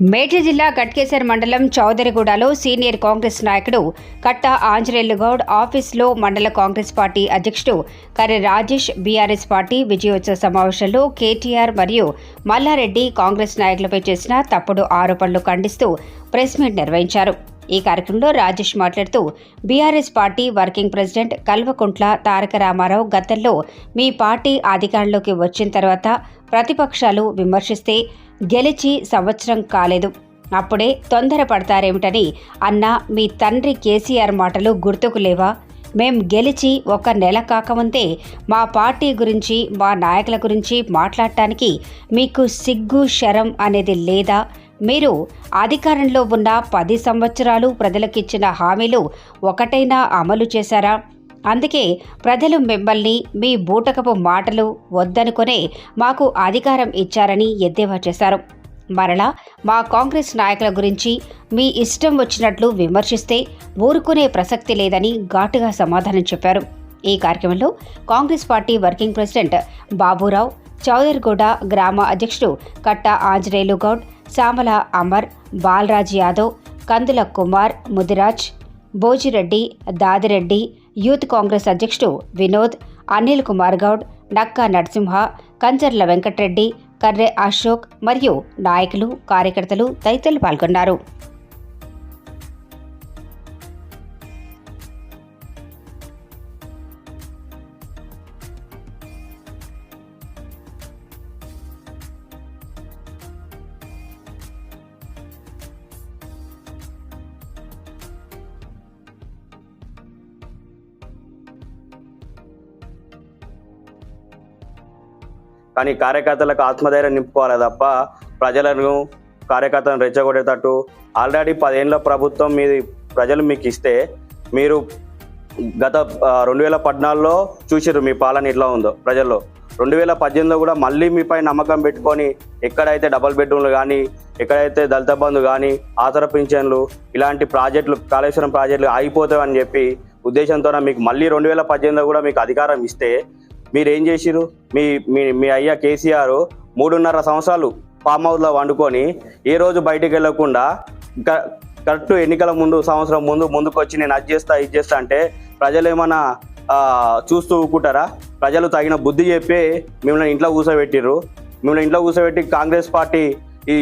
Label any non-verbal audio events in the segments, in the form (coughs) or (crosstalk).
మేడ్చల్ జిల్లా గట్కేసర్ మండలం చౌదరిగూడలో సీనియర్ కాంగ్రెస్ నాయకుడు కట్ట ఆంజనేయులు ఆఫీస్లో మండల కాంగ్రెస్ పార్టీ అధ్యక్షుడు కర్రి రాజేష్ బీఆర్ఎస్ పార్టీ విజయోత్సవ సమావేశంలో కేటీఆర్ మరియు మల్లారెడ్డి కాంగ్రెస్ నాయకులపై చేసిన తప్పుడు ఆరోపణలు ఖండిస్తూ ప్రెస్ మీట్ నిర్వహించారు. ఈ కార్యక్రమంలో రాజేష్ మాట్లాడుతూ BRS party working president Kalvakuntla Taraka Ramarao గతంలో మీ పార్టీ అధికారంలోకి వచ్చిన తర్వాత ప్రతిపక్షాలు విమర్శిస్తే గెలిచి సంవత్సరం కాలేదు. అప్పుడే తొందరపడతారేమిటని అన్న మీ తండ్రి కేసీఆర్ మాటలు గుర్తుకు లేవా? మేం గెలిచి ఒక నెల కాకముందే మా పార్టీ గురించి మా నాయకుల గురించి మాట్లాడటానికి మీకు సిగ్గు శరం అనేది లేదా? మీరు అధికారంలో ఉన్న పది సంవత్సరాలు ప్రజలకిచ్చిన హామీలు ఒకటైనా అమలు చేశారా? అందుకే ప్రజలు మిమ్మల్ని మీ బూటకపు మాటలు వద్దనుకునే మాకు అధికారం ఇచ్చారని ఎద్దేవా చేశారు. మరలా మా కాంగ్రెస్ నాయకుల గురించి మీ ఇష్టం వచ్చినట్లు విమర్శిస్తే ఊరుకునే ప్రసక్తి లేదని ఘాటుగా సమాధానం చెప్పారు. ఈ కార్యక్రమంలో Congress party working president Baburao Chowdariguda గ్రామ అధ్యక్షుడు కట్ట ఆంజనేయులు గౌడ్ సామల అమర్ బాలరాజ్ యాదవ్ కందుల కుమార్ ముదిరాజ్ బోజిరెడ్డి దాదిరెడ్డి యూత్ కాంగ్రెస్ అధ్యక్షుడు వినోద్ అనిల్ కుమార్ గౌడ్ నక్కా నరసింహ కంచర్ల వెంకట్రెడ్డి కర్రె అశోక్ మరియు నాయకులు కార్యకర్తలు తదితరులు పాల్గొన్నారు. కానీ కార్యకర్తలకు ఆత్మధైర్యం నింపుకోవాలి తప్ప ప్రజలను కార్యకర్తలను రెచ్చగొట్టేటట్టు. ఆల్రెడీ పదేళ్ళ ప్రభుత్వం మీది ప్రజలు మీకు ఇస్తే మీరు గత రెండు వేల పద్నాలుగులో చూసిర్రు మీ పాలన ఇట్లా ఉందో ప్రజల్లో. రెండు వేల పద్దెనిమిదిలో కూడా మళ్ళీ మీపై నమ్మకం పెట్టుకొని ఎక్కడైతే డబల్ బెడ్రూమ్లు కానీ ఎక్కడైతే దళిత బంధు కానీ ఆసర పింఛన్లు ఇలాంటి ప్రాజెక్టులు కాళేశ్వరం ప్రాజెక్టులు ఆగిపోతాయని చెప్పి ఉద్దేశంతో మీకు మళ్ళీ రెండు వేల పద్దెనిమిదిలో కూడా మీకు అధికారం ఇస్తే మీరు ఏం చేసిరు మీ మీ మీ అయ్యా కేసీఆర్ మూడున్నర సంవత్సరాలు ఫామ్ హౌస్లో వండుకొని ఏ రోజు బయటికి వెళ్ళకుండా క- కరెక్ట్ ఎన్నికల ముందు సంవత్సరం ముందు ముందుకు వచ్చి నేను అది చేస్తా ఇది చేస్తా అంటే ప్రజలు ఏమైనా చూస్తూ ఊకుంటారా ప్రజలు తగిన బుద్ధి చెప్పి మిమ్మల్ని ఇంట్లో కూర్చోబెట్టిర్రు మిమ్మల్ని ఇంట్లో కూర్చోబెట్టి కాంగ్రెస్ పార్టీ ఈ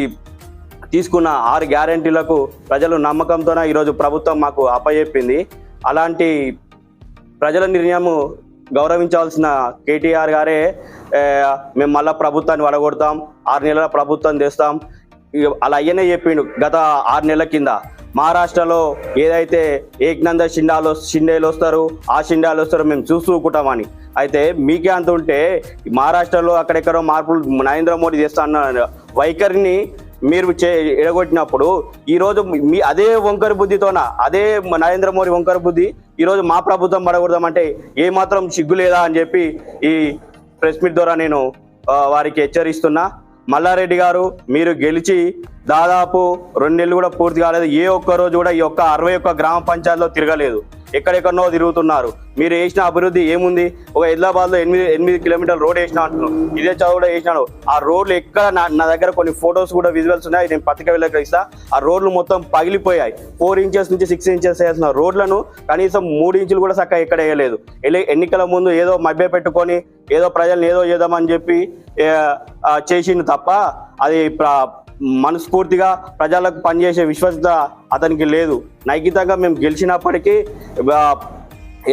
తీసుకున్న ఆరు గ్యారంటీలకు ప్రజలు నమ్మకంతోనే ఈరోజు ప్రభుత్వం మాకు అప్పచెప్పింది. అలాంటి ప్రజల నిర్ణయం గౌరవించాల్సిన కేటీఆర్ గారే మేము మళ్ళా ప్రభుత్వాన్ని వడగొడతాం ఆరు నెలల ప్రభుత్వం తెస్తాం. అలా అయ్యనే చెప్పిండు గత ఆరు నెలల కింద. మహారాష్ట్రలో ఏదైతే ఏక్నంద షిండాలు షిండేలు వస్తారు ఆ షిండాలు వస్తారు మేము చూసుకుంటామని అయితే మీకే అంత ఉంటే మహారాష్ట్రలో అక్కడెక్కడో మార్పులు నరేంద్ర మోడీ చేస్తా అన్న వైఖరిని మీరు చే ఎడగొట్టినప్పుడు ఈరోజు మీ అదే వంకర బుద్ధితోన అదే నరేంద్ర మోడీ వంకర బుద్ధి ఈరోజు మా ప్రభుత్వం పడకూడదామంటే ఏ మాత్రం సిగ్గు లేదా అని చెప్పి ఈ ప్రెస్ మీట్ ద్వారా నేను వారికి హెచ్చరిస్తున్నా. మల్లారెడ్డి గారు మీరు గెలిచి దాదాపు రెండు నెలలు కూడా పూర్తి కాలేదు. ఏ ఒక్క రోజు కూడా ఈ యొక్క అరవై ఒక్క గ్రామ పంచాయతీలో తిరగలేదు. ఎక్కడెక్కడనో తిరుగుతున్నారు. మీరు వేసిన అభివృద్ధి ఏముంది? ఒక హైదరాబాద్లో ఎనిమిది ఎనిమిది కిలోమీటర్ రోడ్ వేసిన అంటున్నాను ఇదే చదువు కూడా వేసినాడు. ఆ రోడ్లు ఎక్కడ నా నా దగ్గర కొన్ని ఫొటోస్ కూడా విజువల్స్ ఉన్నాయి. నేను పత్రిక వెళ్ళక ఇస్తా. ఆ రోడ్లు మొత్తం పగిలిపోయాయి. ఫోర్ ఇంచెస్ నుంచి సిక్స్ ఇంచెస్ వేసిన రోడ్లను కనీసం మూడు ఇంచులు కూడా చక్కగా ఎక్కడ వేయలేదు. ఎన్నికల ముందు ఏదో మభ్య పెట్టుకొని ఏదో ప్రజల్ని ఏదో చేద్దామని చెప్పి చేసింది చేసిండు తప్ప అది మనస్ఫూర్తిగా ప్రజలకు పనిచేసే విశ్వసత అతనికి లేదు. నైకితంగా మేము గెలిచినప్పటికీ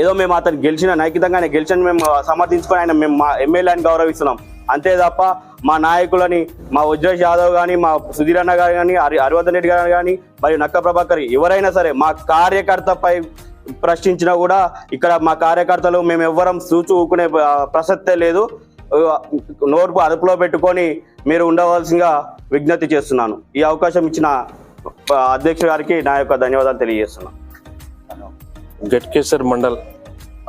ఏదో మేము అతను గెలిచిన నైకితంగా ఆయన గెలిచిన మేము సమర్థించుకొని ఆయన మేము మా ఎమ్మెల్యేని గౌరవిస్తున్నాం. అంతే తప్ప మా నాయకులని మా వజ్రేష్ యాదవ్ కానీ మా సుధీర్ అన్న గారు కానీ హరి హరివర్ధన్ రెడ్డి గారు కానీ మరియు నక్క ప్రభాకర్ ఎవరైనా సరే మా కార్యకర్తపై ప్రశ్నించినా కూడా ఇక్కడ మా కార్యకర్తలు మేము ఎవ్వరం చూచూకునే ప్రసక్తే లేదు. నోరు అదుపులో పెట్టుకొని మీరు ఉండవలసిందిగా విజ్ఞప్తి చేస్తున్నాను. ఈ అవకాశం ఇచ్చిన అధ్యక్ష గారికి నా యొక్క ధన్యవాదాలు తెలియజేస్తున్నాను. గట్కేశ్వర్ మండల్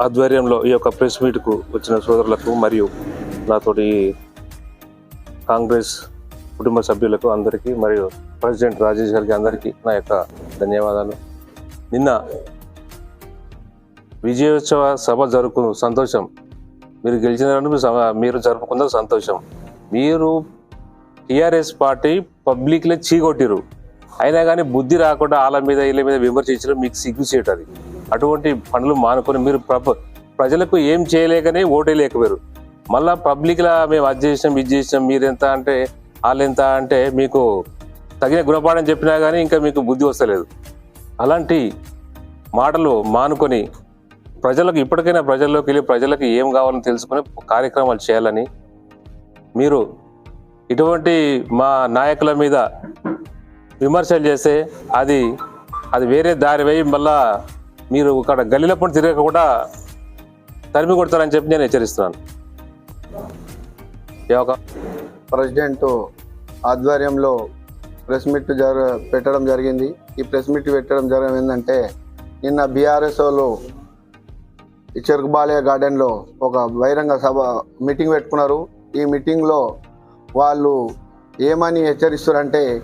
ఆధ్వర్యంలో ఈ యొక్క ప్రెస్ మీట్కు వచ్చిన సోదరులకు మరియు నాతోటి కాంగ్రెస్ కుటుంబ సభ్యులకు అందరికీ మరియు ప్రెసిడెంట్ రాజేష్ గారికి అందరికీ నా యొక్క ధన్యవాదాలు. నిన్న విజయోత్సవ సభ జరుపుకు సంతోషం మీరు గెలిచినారని మీరు జరుపుకున్న సంతోషం. మీరు టిఆర్ఎస్ పార్టీ పబ్లిక్లో చీకొట్టిరు అయినా కానీ బుద్ధి రాకుండా వాళ్ళ మీద వీళ్ళ మీద విమర్శించడం మీకు సిగ్గు చేయటం అటువంటి పనులు మానుకొని మీరు ప్ర- ప్రజలకు ఏం చేయలేకనే ఓటేయలేకపోయారు మళ్ళా పబ్లిక్లా మేము అది చేసినాం ఇది చేసినాం మీరెంత అంటే వాళ్ళెంత అంటే మీకు తగిన గుణపాఠం చెప్పినా కానీ ఇంకా మీకు బుద్ధి వస్తలేదు. అలాంటి మాటలు మానుకొని ప్రజలకు ఇప్పటికైనా ప్రజల్లోకి వెళ్ళి ప్రజలకు ఏం కావాలని తెలుసుకుని కార్యక్రమాలు చేయాలని మీరు ఇటువంటి మా నాయకుల మీద విమర్శలు చేస్తే అది అది వేరే దారి వేయి మళ్ళా మీరు ఇక్కడ గల్లీల తిరగకుండా తిరగక కూడా తరిమి కొడతారని చెప్పి నేను హెచ్చరిస్తున్నాను. ఈ ప్రెసిడెంట్ ఆధ్వర్యంలో ప్రెస్ మీట్ జర పెట్టడం జరిగింది. ఈ ప్రెస్ మీట్ పెట్టడం జరగడం ఏంటంటే నిన్న బీఆర్ఎస్ వాళ్ళు చెరుకు బాలయ్య గార్డెన్లో ఒక బహిరంగ సభ మీటింగ్ పెట్టుకున్నారు. ఈ మీటింగ్లో వాళ్ళు ఏమని హెచ్చరిస్తారంటే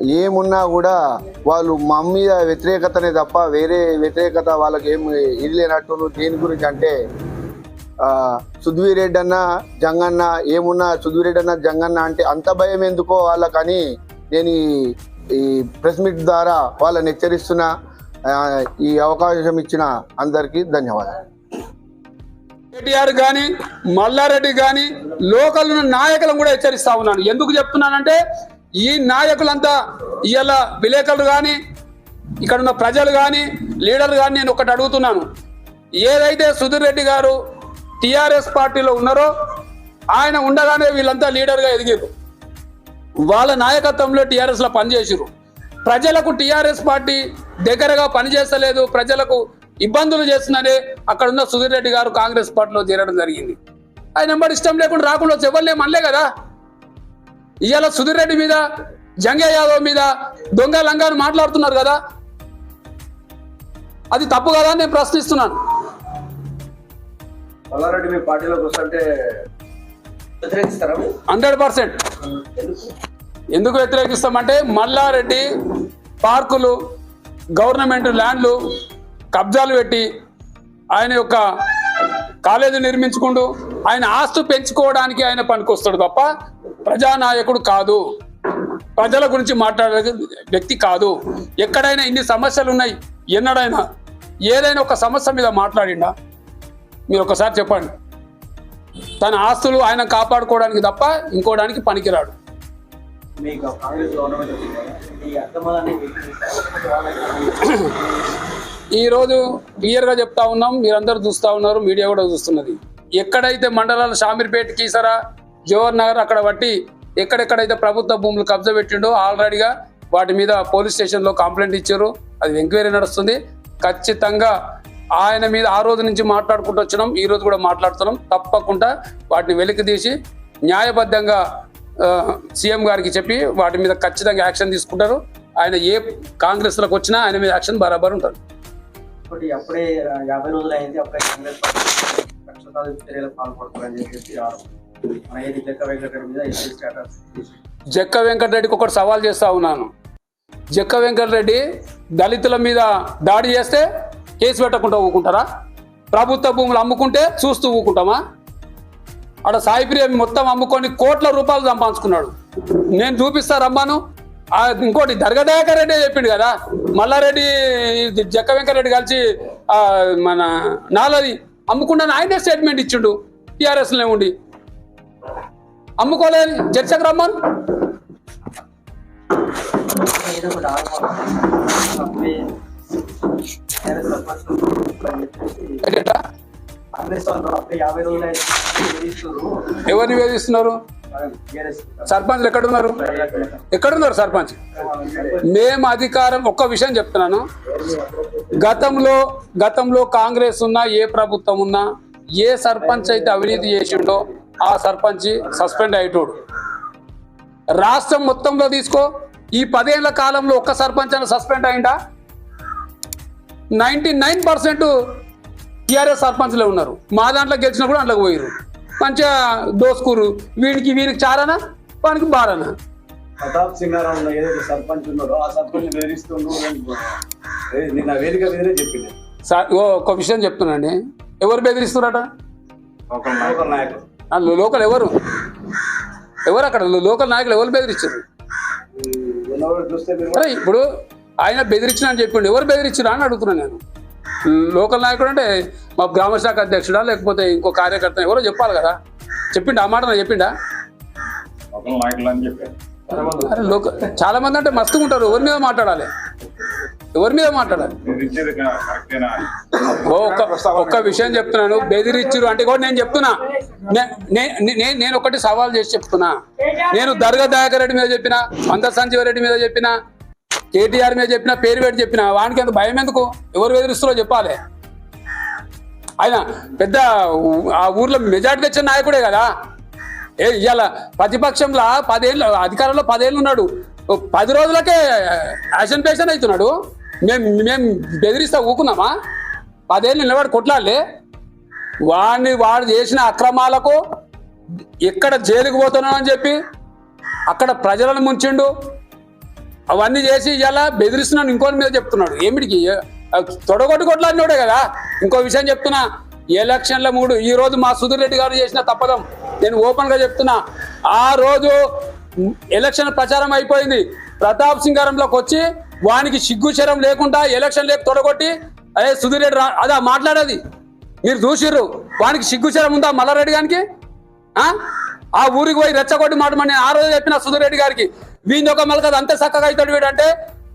ఏమున్నా కూడా వాళ్ళు మా మీద వ్యతిరేకతనే తప్ప వేరే వ్యతిరేకత వాళ్ళకి ఏం ఇది లేనట్టు దేని గురించి అంటే సుధీరెడ్డి అన్న జంగన్న ఏమున్నా సుధీరెడ్డి అన్న జంగన్న అంటే అంత భయం ఎందుకో వాళ్ళకని నేను ఈ- ఈ ప్రెస్ మీట్ ద్వారా వాళ్ళని హెచ్చరిస్తున్నా. ఈ అవకాశం ఇచ్చిన అందరికీ ధన్యవాదాలు. కేటీఆర్ కానీ మల్లారెడ్డి కానీ లోకల్ నాయకులను కూడా హెచ్చరిస్తా ఉన్నాను. ఎందుకు చెప్తున్నానంటే ఈ నాయకులంతా ఇవాళ విలేకరులు కానీ ఇక్కడ ఉన్న ప్రజలు కానీ లీడర్లు కానీ నేను ఒకటి అడుగుతున్నాను. ఏదైతే సుధీర్ రెడ్డి గారు టిఆర్ఎస్ పార్టీలో ఉన్నారో ఆయన ఉండగానే వీళ్ళంతా లీడర్గా ఎదిగారు వాళ్ళ నాయకత్వంలో టీఆర్ఎస్లో పనిచేసిరు ప్రజలకు టీఆర్ఎస్ పార్టీ దగ్గరగా పనిచేస్తలేదు ప్రజలకు ఇబ్బందులు చేస్తుందని అక్కడ ఉన్న సుధీర్ రెడ్డి గారు కాంగ్రెస్ పార్టీలో చేరడం జరిగింది. ఆయన నెంబర్ ఇష్టం లేకుండా రాకుండా వచ్చి ఎవరు మనలే కదా. ఇవాళ సుధీర్ రెడ్డి మీద జంగే యాదవ్ మీద దొంగ లంగాను మాట్లాడుతున్నారు కదా. అది తప్పు కదా నేను ప్రశ్నిస్తున్నాను. మల్లారెడ్డి మీ పార్టీలోకి వస్తుంటే వ్యతిరేకిస్తారా మీరు? Hundred percent. ఎందుకు వ్యతిరేకిస్తామంటే మల్లారెడ్డి పార్కులు గవర్నమెంట్ ల్యాండ్లు కబ్జాలు పెట్టి ఆయన యొక్క కాలేజీ నిర్మించుకుంటూ ఆయన ఆస్తు పెంచుకోవడానికి ఆయన పనికొస్తాడు తప్ప ప్రజానాయకుడు కాదు. ప్రజల గురించి మాట్లాడే వ్యక్తి కాదు. ఎక్కడైనా ఇన్ని సమస్యలు ఉన్నాయి ఎన్నడైనా ఏదైనా ఒక సమస్య మీద మాట్లాడిండా? మీరు ఒకసారి చెప్పండి. తన ఆస్తులు ఆయన కాపాడుకోవడానికి తప్ప ఇంకోడానికి పనికిరాడు. మీకు కాంగ్రెస్ గవర్నమెంట్ ఈ ఈరోజు క్లియర్గా చెప్తా ఉన్నాం మీరందరూ చూస్తూ ఉన్నారు మీడియా కూడా చూస్తున్నది. ఎక్కడైతే మండలాలు షామీర్పేట కీసరా జవహర్ నగర్ అక్కడ బట్టి ఎక్కడెక్కడైతే ప్రభుత్వ భూములు కబ్జా పెట్టిండో ఆల్రెడీగా వాటి మీద పోలీస్ స్టేషన్లో కంప్లైంట్ ఇచ్చారు. అది ఎంక్వైరీ నడుస్తుంది. ఖచ్చితంగా ఆయన మీద ఆ రోజు నుంచి మాట్లాడుకుంటూ వచ్చినాం ఈ రోజు కూడా మాట్లాడుతున్నాం. తప్పకుండా వాటిని వెలికి తీసి న్యాయబద్ధంగా సీఎం గారికి చెప్పి వాటి మీద ఖచ్చితంగా యాక్షన్ తీసుకుంటారు. ఆయన ఏ కాంగ్రెస్లోకి వచ్చినా ఆయన మీద యాక్షన్ బరాబర్ ఉంటుంది అప్పుడే యాభై రోజులు అయింది అప్పుడే కాంగ్రెస్ తీసి జక్క వెంకటరెడ్డికి ఒకటి సవాల్ చేస్తా ఉన్నాను. జక్క వెంకటరెడ్డి దళితుల మీద దాడి చేస్తే కేసు పెట్టకుండా ఊకుంటారా? ప్రభుత్వ భూములు అమ్ముకుంటే చూస్తూ ఊకుంటామా? ఆడ సాయిప్రియ మొత్తం అమ్ముకొని కోట్ల రూపాయలు సంపాదించుకున్నాడు. నేను చూపిస్తా రమ్మాను. ఇంకోటి దర్గదయాకర్ రెడ్డి చెప్పిండు కదా మల్లారెడ్డి ఇది జక్క వెంకరెడ్డి కలిసి మన నాలది అమ్ముకున్నాను ఆయనే స్టేట్మెంట్ ఇచ్చిండు టీఆర్ఎస్లో ఉండి. అమ్ముకోలేదు చర్చకు రమ్మను. ఎట్లా? ఎవరిని వేధిస్తున్నారు సర్పంచ్లు ఎక్కడున్నారు? ఎక్కడున్నారు సర్పంచ్? మేము అధికారం ఒక్క విషయం చెప్తున్నాను. గతంలో గతంలో కాంగ్రెస్ ఉన్నా ఏ ప్రభుత్వం ఉన్నా ఏ సర్పంచ్ అయితే అవినీతి చేసిండో ఆ సర్పంచ్ సస్పెండ్ అయ్యేటోడు రాష్ట్రం మొత్తంలో తీసుకో ఈ పదేళ్ళ కాలంలో ఒక్క సర్పంచ్ అని సస్పెండ్ అయిందా? నైంటీ నైన్ పర్సెంట్ టీఆర్ఎస్ సర్పంచ్లే ఉన్నారు. మా దాంట్లో గెలిచినా కూడా అందులోకి పోయారు మంచిగా దోసుకూరు వీడికి వీరికి చారానా? వానికి బారానా? ప్రతాప్ సింగారావు ఏదైతే సర్పంచ్ ఉన్నాడో ఆ సర్పంచ్ బెదిరిస్తుండు అని ఏ- నిన్న వేదిక మీదనే చెప్పింది సార్ ఓ ఒక విషయం చెప్తున్నాండి ఎవరు బెదిరిస్తున్నారట? లోకల్ ఎవరు? ఎవరు అక్కడ? లోకల్ నాయకులు ఎవరు బెదిరించారు ఇప్పుడు ఆయన బెదిరించిన అని చెప్పిండు. ఎవరు బెదిరించినా అని అడుగుతున్నాను నేను. లోకల్ నాయకుడు అంటే మా గ్రామ శాఖ అధ్యక్షుడా లేకపోతే ఇంకో కార్యకర్త ఎవరో చెప్పాలి కదా. చెప్పిండా? ఆ మాట చెప్పిండా? అరే చాలా మంది అంటే మస్తుగా ఉంటారు. ఎవరి మీద మాట్లాడాలి? ఎవరి మీద మాట్లాడాలి? ఒక్క ఒక్క విషయం చెప్తున్నాను. బెదిరిచ్చురు అంటే కూడా నేను చెప్తున్నా. నే- నే- నే- నేను ఒకటి సవాల్ చేసి చెప్తున్నా. నేను దర్గా దయాకర్ రెడ్డి మీద చెప్పిన మంద సంజీవ రెడ్డి మీద చెప్పిన కేటీఆర్ మీద చెప్పిన పేరు పెట్టి చెప్పిన వానికి ఎంత భయం ఎందుకు? ఎవరు బెదిరిస్తారో చెప్పాలి. ఆయన పెద్ద ఆ ఊర్లో మెజార్టీ తెచ్చిన నాయకుడే కదా. ఏ ఇవాళ ప్రతిపక్షంలో పదేళ్ళు అధికారంలో పదేళ్ళు ఉన్నాడు. పది రోజులకే యాషన్ పేషన్ అవుతున్నాడు. మేము మేము బెదిరిస్తా ఊకున్నామా పదేళ్ళు నిలబడి కొట్లాడలే. వాడిని వాడు చేసిన అక్రమాలకు ఎక్కడ జైలుకు పోతున్నాడు అని చెప్పి అక్కడ ప్రజలను ముంచిండు. అవన్నీ చేసి ఇలా బెదిరిస్తున్నాను ఇంకోటి మీద చెప్తున్నాడు. ఏమిటికి? తొడగొట్టుకోట్లాడినోడే కదా. ఇంకో విషయం చెప్తున్నా. ఎలక్షన్ల మూడు ఈ రోజు మా సుధీర్ రెడ్డి గారు చేసిన తప్పదం. నేను ఓపెన్గా చెప్తున్నా. ఆ రోజు ఎలక్షన్ ప్రచారం అయిపోయింది. ప్రతాప్ సింగారంలోకి వచ్చి వానికి సిగ్గుచరం లేకుండా ఎలక్షన్ లేక తొడగొట్టి అదే సుధీర్ రెడ్డి రా- అదా మాట్లాడేది. మీరు చూసిర్రు. వానికి సిగ్గుచరం ఉందా మల్లారెడ్డి గారికి ఆ? ఊరికి పోయి రెచ్చగొట్టి మాటమని ఆ రోజు చెప్పిన సుధీర్ రెడ్డి గారికి. వీని ఒక మలకది అంతే చక్కగా అవుతాడు వీడంటే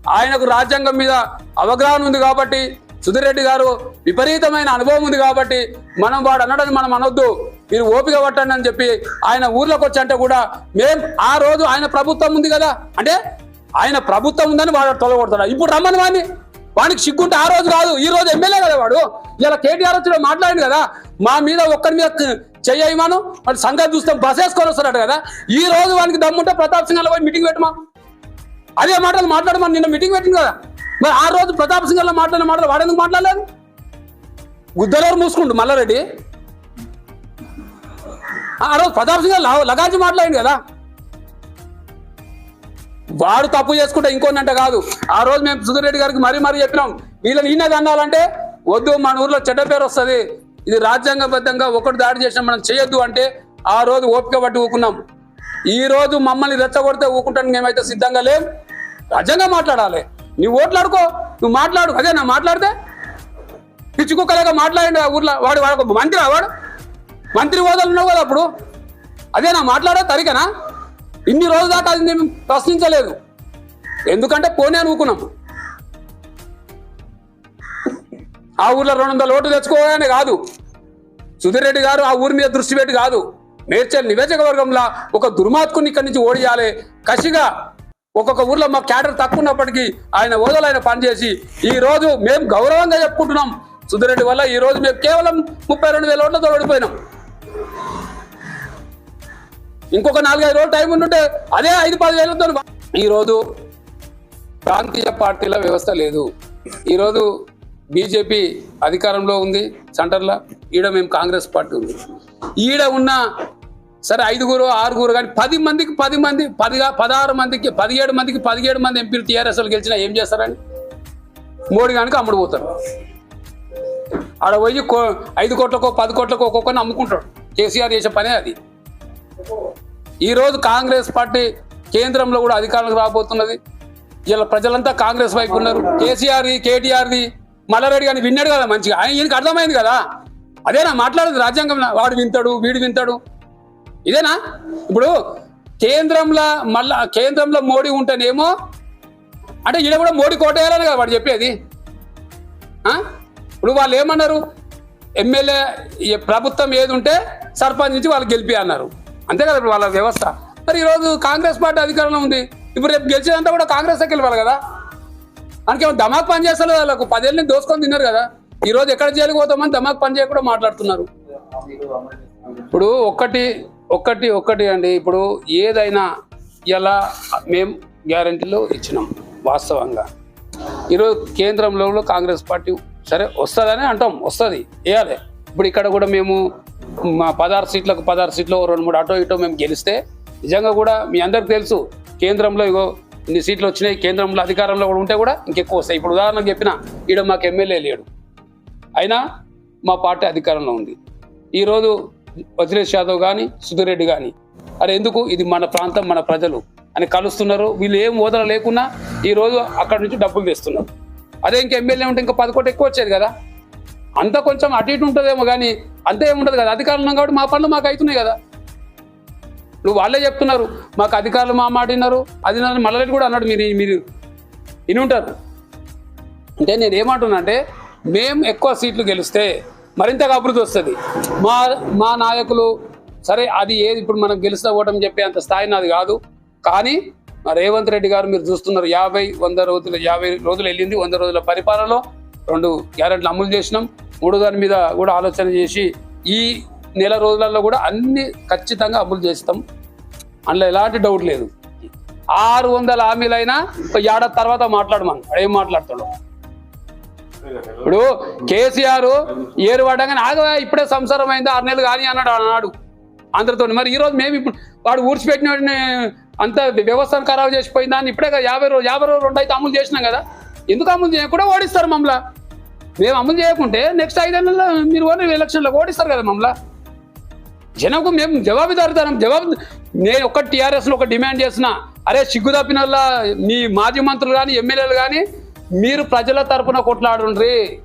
ఆయనకు రాజ్యాంగం మీద అవగాహన ఉంది కాబట్టి సుధీర్ రెడ్డి గారు విపరీతమైన అనుభవం ఉంది కాబట్టి మనం వాడు అనడని మనం అనొద్దు. మీరు ఓపిక పట్టండి అని చెప్పి ఆయన ఊర్లోకి వచ్చి అంటే కూడా మేం ఆ రోజు ఆయన ప్రభుత్వం ఉంది కదా. అంటే ఆయన ప్రభుత్వం ఉందని వాడు తొలగొడతాడు. ఇప్పుడు రమ్మని వాడిని. వానికి సిగ్గుంటే ఆ రోజు కాదు ఈ రోజు ఎమ్మెల్యే కదా వాడు. ఇలా కేటీఆర్ వచ్చి మాట్లాడింది కదా మా మీద ఒక్కరి మీద చెయ్యమను వాడు సంగతి చూస్తాం బస్ వేసుకొని వస్తున్నాడు కదా. ఈ రోజు వానికి దమ్ముంటే ప్రతాప్ సింగ్ పోయి మీటింగ్ పెట్టమా? అదే మాటలు మాట్లాడమని నిన్న మీటింగ్ పెట్టింది కదా. మరి ఆ రోజు ప్రతాప్ సింగ్ మాట్లాడిన మాటలు వాడెందుకు మాట్లాడలేదు? గుద్దలూరు మూసుకుంటు మల్లారెడ్డి. ఆ రోజు ప్రతాప్ సింగ్ లగాచి మాట్లాడింది కదా. వాడు తప్పు చేసుకుంటే ఇంకోనంట కాదు. ఆ రోజు మేము సుధీర్ రెడ్డి గారికి మరీ మరీ చెప్పినాం వీళ్ళని ఈయనది అన్నాలంటే వద్దు మన ఊర్లో చెడ్డ పేరు వస్తుంది. ఇది రాజ్యాంగబద్ధంగా ఒకటి దాడి చేసినా మనం చేయొద్దు అంటే ఆ రోజు ఓపిక పట్టి ఊకున్నాం. ఈ రోజు మమ్మల్ని రెచ్చగొడితే ఊకుంటానికి మేమైతే సిద్ధంగా లేం. రాజ్యాంగం మాట్లాడాలి. నువ్వు ఓట్లాడుకో నువ్వు మాట్లాడు అదే నా మాట్లాడితే? పిచ్చి మాట్లాడండి ఆ ఊర్లో. వాడు వాడు మంత్రి వాడు మంత్రి హోదాలు ఉన్నావు కదా అప్పుడు. అదే నా మాట్లాడే తరికనా? ఇన్ని రోజుల దాకా అది మేము ప్రశ్నించలేదు. ఎందుకంటే పోనీ అనుకున్నాం. ఆ ఊర్లో రెండు వందల ఓట్లు తెచ్చుకోవాలని కాదు. సుధీర్ రెడ్డి గారు ఆ ఊరి మీద దృష్టి పెట్టి కాదు. మేడ్చల్ నియోజకవర్గంలో ఒక దుర్మార్గుని ఇక్కడి నుంచి ఓడియాలి. కసిగా ఒక్కొక్క ఊర్లో మా క్యాడర్ తక్కువ ఉన్నప్పటికీ ఆయన ఓదలైన ఆయన పనిచేసి ఈ రోజు మేము గౌరవంగా చెప్పుకుంటున్నాం. సుధీర్ రెడ్డి వల్ల ఈ రోజు మేము కేవలం ముప్పై రెండు వేల ఓట్లతో ఓడిపోయినాం. ఇంకొక నాలుగైదు రోజులు టైం ఉంటుంటే అదే ఐదు పది వేలతో ఈ రోజు ప్రాంతీయ పార్టీల వ్యవస్థ లేదు. ఈరోజు బీజేపీ అధికారంలో ఉంది సెంటర్లో. ఈడ మేము కాంగ్రెస్ పార్టీ ఉంది. ఈడ ఉన్న సరే ఐదుగురు ఆరుగురు కానీ పది మందికి పది మంది పదిగా పదహారు మందికి పదిహేడు మందికి పదిహేడు మంది ఎంపీలు టీఆర్ఎస్లు గెలిచినా ఏం చేస్తారని మోడీ కనుక అమ్ముడు పోతారు ఆడ పోయి కో- ఐదు కోట్లకో పది కోట్లకో ఒక్కొక్కరిని అమ్ముకుంటాడు. కేసీఆర్ చేసే పనే అది. ఈరోజు కాంగ్రెస్ పార్టీ కేంద్రంలో కూడా అధికారంలోకి రాబోతున్నది. ఇలా ప్రజలంతా కాంగ్రెస్ వైపు ఉన్నారు. కేసీఆర్ కేటీఆర్ది మల్లారెడ్డి గారిని విన్నాడు కదా మంచిగా. ఆయన ఈయనకి అర్థమైంది కదా. అదేనా మాట్లాడేది రాజ్యాంగం వాడు వింటాడు వీడు వింటాడు. ఇదేనా? ఇప్పుడు కేంద్రంలో మళ్ళా కేంద్రంలో మోడీ ఉంటేనేమో అంటే ఈయన కూడా మోడీ కోటేయాలని కదా వాడు చెప్పేది. ఇప్పుడు వాళ్ళు ఏమన్నారు? ఎమ్మెల్యే ఈ ప్రభుత్వం ఏది ఉంటే సర్పంచ్ నుంచి వాళ్ళు గెలిపి అన్నారు. అంతే కదా ఇప్పుడు వాళ్ళ వ్యవస్థ. మరి ఈరోజు కాంగ్రెస్ పార్టీ అధికారంలో ఉంది. ఇప్పుడు రేపు గెలిచేదంతా కూడా కాంగ్రెస్ వెళ్ళాలి కదా? మనకేమో దమాక్ పని చేస్తారు వాళ్ళకు. పదేళ్ళని దోసుకొని తిన్నారు కదా. ఈ రోజు ఎక్కడ జైలుకు పోతామని దమాక్ పని చేయకుండా మాట్లాడుతున్నారు. ఇప్పుడు ఒక్కటి ఒక్కటి ఒక్కటి అండి. ఇప్పుడు ఏదైనా ఇలా మేము గ్యారంటీలు ఇచ్చినాం వాస్తవంగా. ఈరోజు కేంద్రంలో కాంగ్రెస్ పార్టీ సరే వస్తుందని అంటాం. వస్తుంది. వేయాలి. ఇప్పుడు ఇక్కడ కూడా మేము మా పదహారు సీట్లకు పదహారు సీట్లు రెండు మూడు అటో ఇటో మేము గెలిస్తే నిజంగా కూడా మీ అందరికి తెలుసు కేంద్రంలో ఇగో ఇన్ని సీట్లు వచ్చినాయి కేంద్రంలో అధికారంలో కూడా ఉంటే కూడా ఇంకెక్కువ వస్తాయి. ఇప్పుడు ఉదాహరణకు చెప్పిన ఈడ మాకు ఎమ్మెల్యే లేడు. అయినా మా పార్టీ అధికారంలో ఉంది. ఈరోజు వజ్రేష్ యాదవ్ కానీ సుధీర్ రెడ్డి కానీ అరే ఎందుకు ఇది మన ప్రాంతం మన ప్రజలు అని కలుస్తున్నారు. వీళ్ళు ఏం ఓదర లేకున్నా ఈ రోజు నుంచి డబ్బులు తెస్తున్నారు. అదే ఇంకా ఎమ్మెల్యే ఉంటే ఇంకా పది కోట్లు ఎక్కువ వచ్చేది కదా. అంత కొంచెం అటు ఇటు ఉంటుందేమో కానీ అంతే ఏముండదు కదా. అధికారులు కాబట్టి మా పనులు మాకు అవుతున్నాయి కదా. నువ్వు వాళ్ళే చెప్తున్నారు మాకు అధికారులు మా మాట విన్నారు. అది నన్ను కూడా అన్నాడు మీరు మీరు విని ఉంటారు. అంటే నేను ఏమంటున్నా అంటే మేము ఎక్కువ సీట్లు గెలిస్తే మరింతగా అభివృద్ధి వస్తుంది. మా మా నాయకులు సరే అది ఏది ఇప్పుడు మనం గెలిచిన ఓటమి చెప్పే అంత స్థాయి నాది కాదు. కానీ మా రేవంత్ రెడ్డి గారు మీరు చూస్తున్నారు యాభై వంద రోజులు యాభై రోజులు వెళ్ళింది వంద రోజుల పరిపాలనలో రెండు గ్యారెంట్లు అమలు చేసినాం. మూడో దాని మీద కూడా ఆలోచన చేసి ఈ నెల రోజులలో కూడా అన్ని ఖచ్చితంగా అమలు చేస్తాం. అందులో ఎలాంటి డౌట్ లేదు. ఆరు వందల హామీలైనా ఒక ఏడాది తర్వాత మాట్లాడమను. ఏం మాట్లాడతాడు ఇప్పుడు కేసీఆర్ ఏరు పడ్డాగానే ఆగవా ఇప్పుడే సంసారం అయింది ఆరు నెలలు కానీ అన్నాడు అన్నాడు అందరితో మరి ఈ రోజు మేము ఇప్పుడు వాడు ఊడ్చిపెట్టిన వాడిని అంత వ్యవస్థను ఖరాబు చేసిపోయిందా అని ఇప్పుడే యాభై రోజు యాభై రోజు రెండు అయితే అమలు చేసినాం కదా. ఎందుకు అమలు చేయకుండా ఓడిస్తారు మమ్మల్ని? మేము అమలు చేయకుంటే నెక్స్ట్ ఐదేళ్ళలో మీరు ఓన్లీ ఎలక్షన్లో ఓడిస్తారు కదా మమ్మల్ని. జనంకు మేము జవాబుదారుతాం జవాబు నేను ఒక్క టీఆర్ఎస్లో ఒక డిమాండ్ చేసిన అరే సిగ్గు తప్పిన మీ మాజీ మంత్రులు కానీ ఎమ్మెల్యేలు కానీ మీరు ప్రజల తరపున కొట్లాడుండ్రి.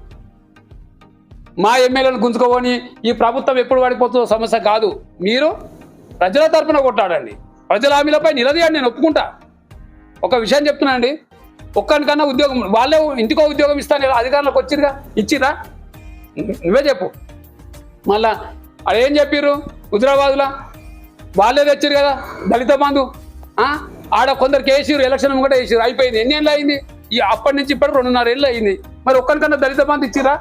మా ఎమ్మెల్యేలు గుంజుకోవని ఈ ప్రభుత్వం ఎప్పుడు పడిపోతుందో సమస్య కాదు. మీరు ప్రజల తరపున కొట్లాడండి. ప్రజల హామీలపై నిలదీయండి నేను ఒప్పుకుంటా. ఒక విషయం చెప్తున్నానండి. ఒక్కరికన్నా ఉద్యోగం వాళ్ళే ఇంటికో ఉద్యోగం ఇస్తాను అధికారులకు వచ్చిరుగా ఇచ్చిరా నువ్వే చెప్పు. మళ్ళా అదేం చెప్పిర్రు హుజరాబాద్లో? వాళ్ళే తెచ్చారు కదా దళిత బంధు. ఆ? ఆడ కొందరికి వేసిరు ఎలక్షన్ కూడా వేసిరు అయిపోయింది. ఎన్ని ఏళ్ళు అయింది? ఈ అప్పటి నుంచి ఇప్పటి రెండున్నర ఏళ్ళు అయింది. మరి ఒక్కరికన్నా దళిత బంధు ఇచ్చిరా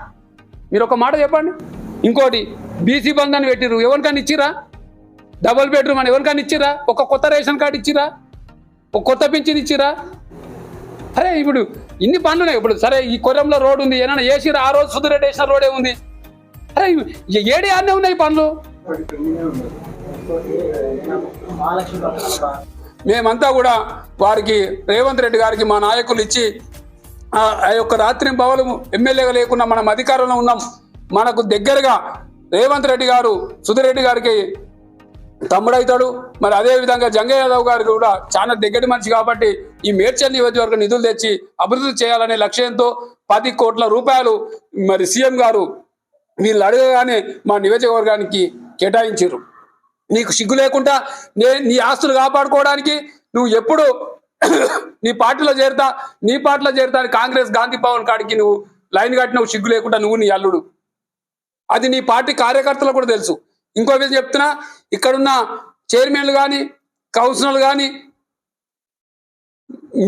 మీరు ఒక మాట చెప్పండి. ఇంకోటి బీసీ బంధు అని పెట్టిర్రు ఎవరికన్నా ఇచ్చిరా డబుల్ బెడ్రూమ్ అని ఎవరికన్నా ఇచ్చిరా ఒక కొత్త రేషన్ కార్డు ఇచ్చిరా ఒక కొత్త పింఛన్ ఇచ్చిరా అరే ఇప్పుడు ఇన్ని పనులు ఉన్నాయి ఇప్పుడు సరే ఈ కొరంలో రోడ్ ఉంది ఏమైనా ఏసీ ఆ రోజు సుధిరెడ్డి వేసిన రోడే ఉంది. అరే ఏడి ఏడే అన్నీ ఉన్నాయి పనులు మేమంతా కూడా వారికి రేవంత్ రెడ్డి గారికి మా నాయకులు ఇచ్చి ఆ ఆ యొక్క రాత్రి భవలు ఎమ్మెల్యేగా లేకుండా మనం అధికారంలో ఉన్నాం. మనకు దగ్గరగా రేవంత్ రెడ్డి గారు సుధిరెడ్డి గారికి తమ్ముడైతాడు. మరి అదే విధంగా జంగయ్య యాదవ్ గారు కూడా చాలా దగ్గర మనిషి కాబట్టి ఈ మేడ్చల్ నియోజకవర్గ నిధులు తెచ్చి అభివృద్ధి చేయాలనే లక్ష్యంతో పది కోట్ల రూపాయలు మరి సీఎం గారు వీళ్ళు అడగగానే మా నియోజకవర్గానికి కేటాయించారు. నీకు సిగ్గు లేకుండా నే నీ ఆస్తులు కాపాడుకోవడానికి నువ్వు ఎప్పుడు (coughs) నీ పార్టీలో చేరుతా నీ పార్టీలో చేరుతా అని కాంగ్రెస్ గాంధీ భవన్ కాడికి నువ్వు లైన్ కట్టినవు సిగ్గు లేకుండా నువ్వు నీ అల్లుడు. అది నీ పార్టీ కార్యకర్తలకు కూడా తెలుసు. ఇంకో విధంగా చెప్తున్నా ఇక్కడున్న చైర్మన్లు కానీ కౌన్సిలర్లు కానీ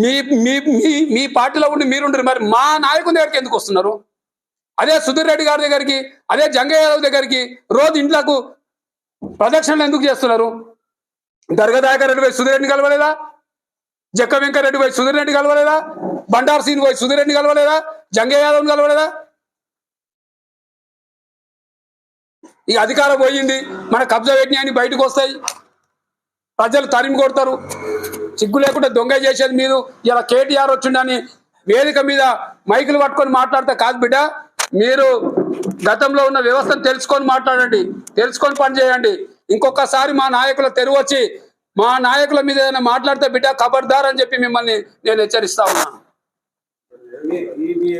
మీ మీ మీ మీ పార్టీలో ఉండి మీరుండరు. మరి మా నాయకుని దగ్గరికి ఎందుకు వస్తున్నారు? అదే సుధీర్ రెడ్డి గారి దగ్గరికి అదే జంగయ్య యాదవ్ దగ్గరికి రోజు ఇంట్లకు ప్రదక్షిణలు ఎందుకు చేస్తున్నారు? దర్గదాయకర్ రెడ్డి పోయి సుధీర్ రెడ్డిని కలవలేదా? జక్క వెంకరెడ్డి పోయి సుధీర్ రెడ్డి కలవలేదా? బండార్ సీన్ పోయి సుధీర్ రెడ్డిని కలవలేదా? జంగయ్య యాదవ్ని కలవలేదా? ఈ అధికారం పోయింది. మన కబ్జా పెట్టినాయని బయటకు వస్తాయి. ప్రజలు తరిమి కొడతారు. సిగ్గు లేకుండా దొంగ చేసేది మీరు. ఇలా కేటీఆర్ వచ్చిండని వేదిక మీద మైకులు పట్టుకొని మాట్లాడితే కాదు బిడ్డ. మీరు గతంలో ఉన్న వ్యవస్థను తెలుసుకొని మాట్లాడండి. తెలుసుకొని పని చేయండి. ఇంకొకసారి మా నాయకుల తెరువు వచ్చి మా నాయకుల మీద ఏదైనా మాట్లాడితే బిడ్డ ఖబర్దార్ అని చెప్పి మిమ్మల్ని నేను హెచ్చరిస్తా ఉన్నాను